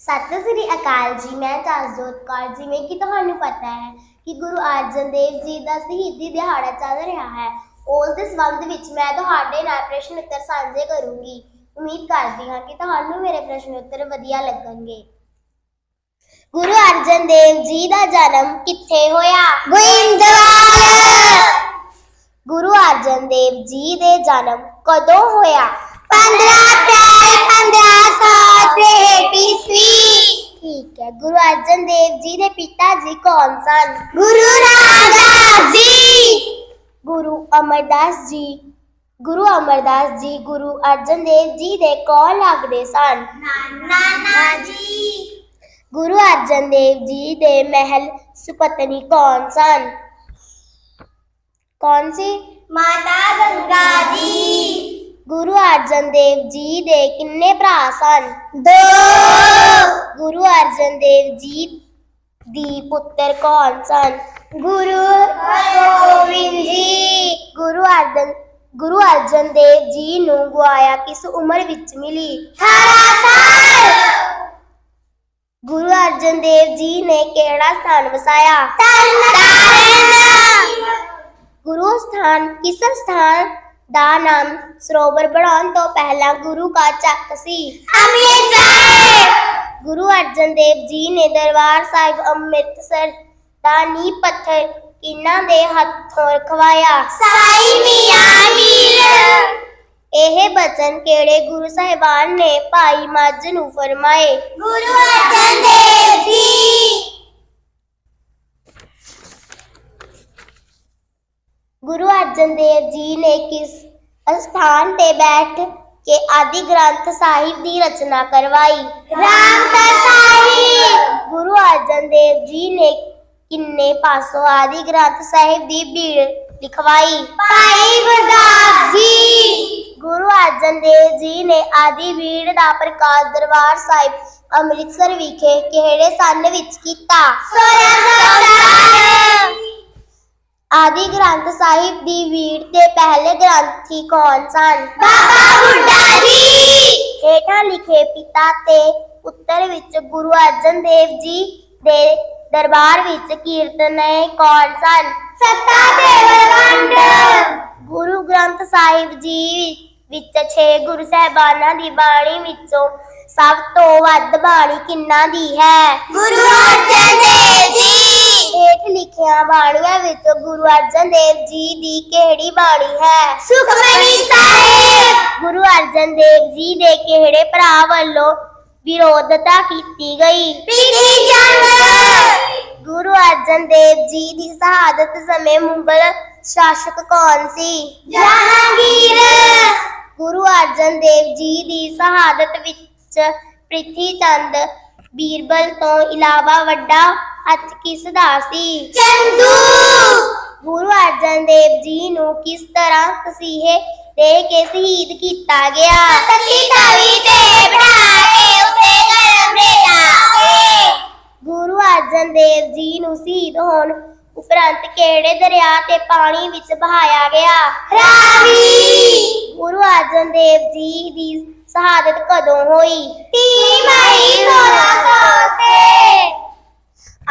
ਸਤਿ ਸ੍ਰੀ ਅਕਾਲ ਜੀ, ਮੈਂ ਤਾਜੋਤ ਕੌਰ। ਜਿਵੇਂ ਕਿ ਤੁਹਾਨੂੰ ਪਤਾ ਹੈ ਕਿ ਗੁਰੂ ਅਰਜਨ ਦੇਵ ਜੀ ਦਾ ਸ਼ਹੀਦੀ ਦਿਹਾੜਾ ਚੱਲ ਰਿਹਾ ਹੈ, ਉਸ ਦੇ ਸੰਬੰਧ ਵਿੱਚ ਮੈਂ ਤੁਹਾਡੇ ਨਾਲ ਪ੍ਰਸ਼ਨ ਉੱਤਰ ਸਾਂਝੇ ਕਰੂੰਗੀ। ਉਮੀਦ ਕਰਦੀ ਹਾਂ ਕਿ ਤੁਹਾਨੂੰ ਮੇਰੇ ਪ੍ਰਸ਼ਨ ਉੱਤਰ ਵਧੀਆ ਲੱਗਣਗੇ। ਗੁਰੂ ਅਰਜਨ ਦੇਵ ਜੀ ਦਾ ਜਨਮ ਕਿੱਥੇ ਹੋਇਆ? ਗੋਇੰਦਵਾਲ ਗੁਰੂ ਅਰਜਨ ਦੇਵ ਜੀ ਦੇ ਜਨਮ ਕਦੋਂ ਹੋਇਆ? 15 ਅਪ੍ਰੈਲ 1563 ਈਸਵੀ ਠੀਕ ਹੈ ਗੁਰੂ ਅਰਜਨ ਦੇਵ ਜੀ ਦੇ ਪਿਤਾ ਜੀ ਕੌਣ ਸਨ? ਗੁਰੂ ਰਾਮਦਾਸ ਜੀ। ਗੁਰੂ ਅਮਰਦਾਸ ਜੀ। ਗੁਰੂ ਅਮਰਦਾਸ ਜੀ ਗੁਰੂ ਅਰਜਨ ਦੇਵ ਜੀ ਦੇ ਕੌਣ ਲੱਗਦੇ ਸਨ? ਨਾਨਾ ਜੀ। ਗੁਰੂ ਅਰਜਨ ਦੇਵ ਜੀ ਦੇ ਮਹਿਲ ਸੁਪਤਨੀ ਕੌਣ ਸਨ? ਕੌਣ ਸੀ? ਮਾਤਾ ਗੰਗਾ ਜੀ। ਗੁਰੂ ਅਰਜਨ ਦੇਵ ਜੀ ਦੇ ਕਿੰਨੇ ਭਰਾ ਸਨ? ਦੋ। ਗੁਰੂ ਅਰਜਨ ਦੇਵ ਜੀ ਦੀ ਪੁੱਤਰ ਕੌਣ ਸਨ ਗੁਰੂ ਗੋਬਿੰਦ ਜੀ ਗੁਰੂ ਅਰਜਨ ਗੁਰੂ ਅਰਜਨ ਦੇਵ ਜੀ ਨੂੰ ਗਵਾਇਆ ਕਿਸ ਉਮਰ ਵਿੱਚ ਮਿਲੀ 18 ਸਾਲ ਗੁਰੂ ਅਰਜਨ ਦੇਵ ਜੀ ਨੇ ਕਿਹੜਾ ਸਥਾਨ ਵਸਾਇਆ ਤਰਨਤਾਰਨ ਗੁਰੂ ਸਥਾਨ ਕਿਸ ਸਥਾਨ ਦਾ ਨਾਮ ਸਰੋਵਰ ਬਣਾਉਣ ਤੋਂ ਪਹਿਲਾਂ ਗੁਰੂ ਕਾ ਚੱਕ ਸੀ ਅੰਮ੍ਰਿਤਸਰ ਅਰਜਨ ਦੇਵ ਜੀ ਨੇ ਦਰਬਾਰ ਸਾਹਿਬ ਅੰਮ੍ਰਿਤਸਰ ਦਾ ਨੀਂਹ ਪੱਥਰ ਕਿਹਨਾਂ ਦੇ ਹੱਥੋਂ ਰਖਵਾਇਆ? ਸਾਈ ਮੀਆਂ ਮੀਰ। ਇਹ ਬਚਨ ਕਿਹੜੇ ਗੁਰੂ ਸਾਹਿਬਾਨ ਨੇ ਭਾਈ ਮੱਝ ਨੂੰ ਫਰਮਾਏ? ਗੁਰੂ ਅਰਜਨ ਦੇਵ ਜੀ। ਗੁਰੂ ਅਰਜਨ ਦੇਵ ਜੀ ਨੇ ਕਿਸ ਸਥਾਨ ਤੇ ਬੈਠ ਕੇ ਆਦਿ ਗ੍ਰੰਥ ਸਾਹਿਬ ਦੀ ਰਚਨਾ ਕਰਵਾਈ? ਰਾਮਸਰ ਸਾਹਿਬ ਗੁਰੂ ਅਰਜਨ ਦੇਵ ਜੀ ਨੇ ਕਿੰਨੇ ਪਾਸੋਂ ਆਦਿ ਗ੍ਰੰਥ ਸਾਹਿਬ ਦੀ ਭੀੜ ਲਿਖਵਾਈ? ਭਾਈ ਗੁਰਦਾਸ ਜੀ! ਗੁਰੂ ਅਰਜਨ ਦੇਵ ਜੀ ਨੇ ਆਦਿ ਭੀੜ ਦਾ ਪ੍ਰਕਾਸ਼ ਦਰਬਾਰ ਸਾਹਿਬ ਅੰਮ੍ਰਿਤਸਰ ਵਿਖੇ ਕਿਹੜੇ ਸੰਨ ਵਿੱਚ ਕੀਤਾ? 1617 ਆਦਿ ਗ੍ਰੰਥ ਸਾਹਿਬ ਦੀ ਭੀੜ ਦੇ ਪਹਿਲੇ ਗ੍ਰੰਥੀ ਕੌਣ ਸਨ? ਬਾਬਾ ਬੁੱਢਾ ਜੀ! ਹੇਠਾਂ ਲਿਖੇ ਪਿਤਾ ਤੇ ਪੁੱਤਰ ਵਿੱਚ ਗੁਰੂ ਅਰਜਨ ਦੇਵ ਜੀ ਦੇ ਦਰਬਾਰ ਵਿੱਚ ਕੀਰਤਨੇ ਕੌਣ ਸਨ? ਸੱਤਾ ਤੇ ਬਲਵੰਡ ਗੁਰੂ ਗ੍ਰੰਥ ਸਾਹਿਬ ਜੀ ਵਿੱਚ 6 ਗੁਰੂ ਸਾਹਿਬਾਨਾਂ ਦੀ ਬਾਣੀ ਵਿੱਚੋਂ ਸਭ ਤੋਂ ਵੱਧ ਬਾਣੀ ਕਿੰਨਾ ਦੀ ਹੈ? ਗੁਰੂ ਅਰਜਨ ਦੇਵ ਜੀ। ਹੇਠ ਲਿਖੀਆਂ ਬਾਣੀਆਂ ਵਿੱਚੋਂ ਗੁਰੂ ਅਰਜਨ ਦੇਵ ਜੀ ਦੀ ਕਿਹੜੀ ਬਾਣੀ ਹੈ? ਸੁਖਮਨੀ ਸਾਹਿਬ। ਗੁਰੂ ਅਰਜਨ ਦੇਵ ਜੀ ਦੇ ਕਿਹੜੇ ਭਰਾ ਵੱਲੋਂ ਵਿਰੋਧਤਾ ਕੀਤੀ ਗਈ। ਪ੍ਰੀਤੀ ਚੰਦ ਗੁਰੂ ਅਰਜਨ ਦੇਵ ਜੀ ਦੀ ਸ਼ਹਾਦਤ ਸਮੇਂ ਮੁਗਲ ਸ਼ਾਸਕ ਕੌਣ ਸੀ? ਜਹਾਂਗੀਰ। ਗੁਰੂ ਅਰਜਨ ਦੇਵ ਜੀ ਦੀ ਸ਼ਹਾਦਤ ਵਿੱਚ ਪ੍ਰਿਥੀ ਚੰਦ ਬੀਰਬਲ ਤੋਂ ਇਲਾਵਾ ਵੱਡਾ ਹੱਥ ਕਿਸ ਦਾ ਸੀ? ਚੰਦੂ। ਗੁਰੂ ਅਰਜਨ ਦੇਵ ਜੀ ਨੂੰ ਕਿਸ ਤਰ੍ਹਾਂ ਤਸੀਹੇ ਦੇ ਕੇ ਸ਼ਹੀਦ ਕੀਤਾ ਗਿਆ? ਤਤੀ ਤਵੀ ਤੇ ਬਿਠਾ ਕੇ ਉਤੇ ਗਰਮ ਰੇਟਾਂਗੇ ਗੁਰੂ ਅਰਜਨ ਦੇਵ ਜੀ ਨੂੰ ਸ਼ਹੀਦ ਹੋਣ ਉਪਰੰਤ ਕਿਹੜੇ ਦਰਿਆ ਤੇ ਪਾਣੀ ਵਿੱਚ ਬਹਾਇਆ ਗਿਆ? ਰਾਵੀ! ਗੁਰੂ ਅਰਜਨ ਦੇਵ ਜੀ ਦੀ ਸ਼ਹਾਦਤ ਕਦੋਂ ਹੋਈ? 30 ਮਈ 1600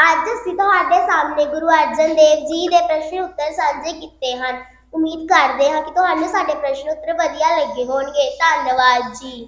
ਅੱਜ ਅਸੀਂ ਤੁਹਾਡੇ ਸਾਹਮਣੇ ਗੁਰੂ ਅਰਜਨ ਦੇਵ ਜੀ ਦੇ ਪ੍ਰਸ਼ਨ ਉੱਤਰ ਸਾਂਝੇ ਕੀਤੇ ਹਨ। ਉਮੀਦ ਕਰਦੇ ਹਾਂ ਕਿ ਤੁਹਾਨੂੰ ਸਾਡੇ ਪ੍ਰਸ਼ਨ ਉੱਤਰ ਵਧੀਆ ਲੱਗੇ ਹੋਣਗੇ। ਧੰਨਵਾਦ ਜੀ।